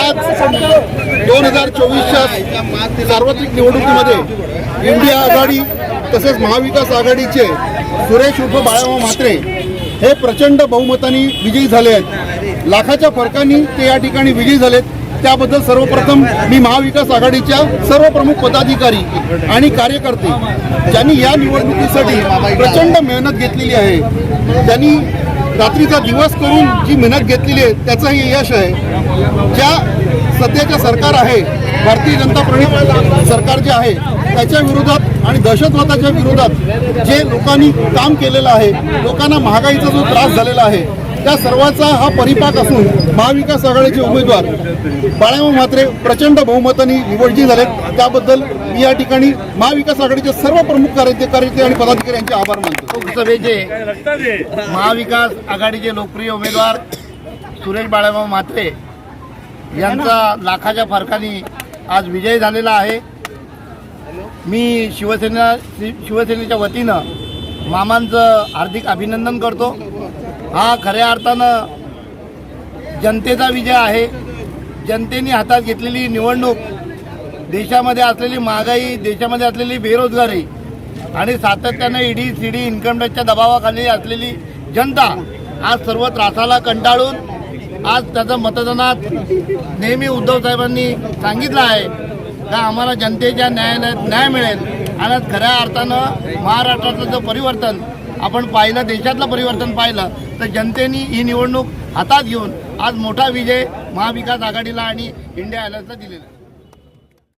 आज दोन हजार चोवीसच्या सार्वत्रिक निवडणुकीमध्ये इंडिया आघाडी तसेच महाविकास आघाडीचे सुरेश उर्फ बाळाभाऊ म्हात्रे हे प्रचंड बहुमताने विजयी झाले आहेत. लाखाच्या फरकाने ते या ठिकाणी विजयी झालेत. त्याबद्दल सर्वप्रथम मी महाविकास आघाडीच्या सर्व प्रमुख पदाधिकारी आणि कार्यकर्ते ज्यांनी या निवडणुकीसाठी प्रचंड मेहनत घेतलेली आहे त्यांनी रात्रीचा दिवस करून जी मेहनत घेतलेली आहे त्याचंही यश आहे. ज्या सध्याचं सरकार आहे भारतीय जनता प्रणित सरकार जे आहे त्याच्या विरोधात आणि दहशतवादाच्या विरोधात जे लोकांनी काम केलेलं आहे लोकांना महागाईचा जो त्रास झालेला आहे त्या सर्वाचा हा परिपाक असून महाविकास आघाडीचे उमेदवार बाळाभाऊ म्हात्रे प्रचंड बहुमताने निवडजी झालेत. त्याबद्दल मी या ठिकाणी महाविकास आघाडीचे सर्व प्रमुख कार्यकर्ते आणि पदाधिकारी यांचे आभार मानतो. लोकसभेचे महाविकास आघाडीचे लोकप्रिय उमेदवार सुरेश बाळाभाऊ म्हात्रे यांचा लाखाच्या फरकाने आज विजय झालेला आहे. मी शिवसेना शिवसेनेच्या वतीनं मामांचं हार्दिक अभिनंदन करतो. हा खऱ्या अर्थानं जनतेचा विजय आहे. जनतेने हातात घेतलेली निवडणूक देशामध्ये असलेली महागाई देशामध्ये असलेली बेरोजगारी आणि सातत्यानं ईडी सीडी इन्कम टॅक्सच्या दबावाखाली असलेली जनता आज सर्व त्रासाला कंटाळून आज त्याचं मतदानात नेहमी उद्धव साहेबांनी सांगितलं आहे का आम्हाला जनतेच्या न्यायालयात न्याय मिळेल. आणि आज खऱ्या अर्थानं महाराष्ट्रातलं जो परिवर्तन आपण पाहिलं देशातलं परिवर्तन पाहिलं तर जनतेने ही निवडणूक हातात घेऊन आज मोठा विजय महाविकास आघाडीला आणि इंडिया अलायन्सला दिलेला आहे.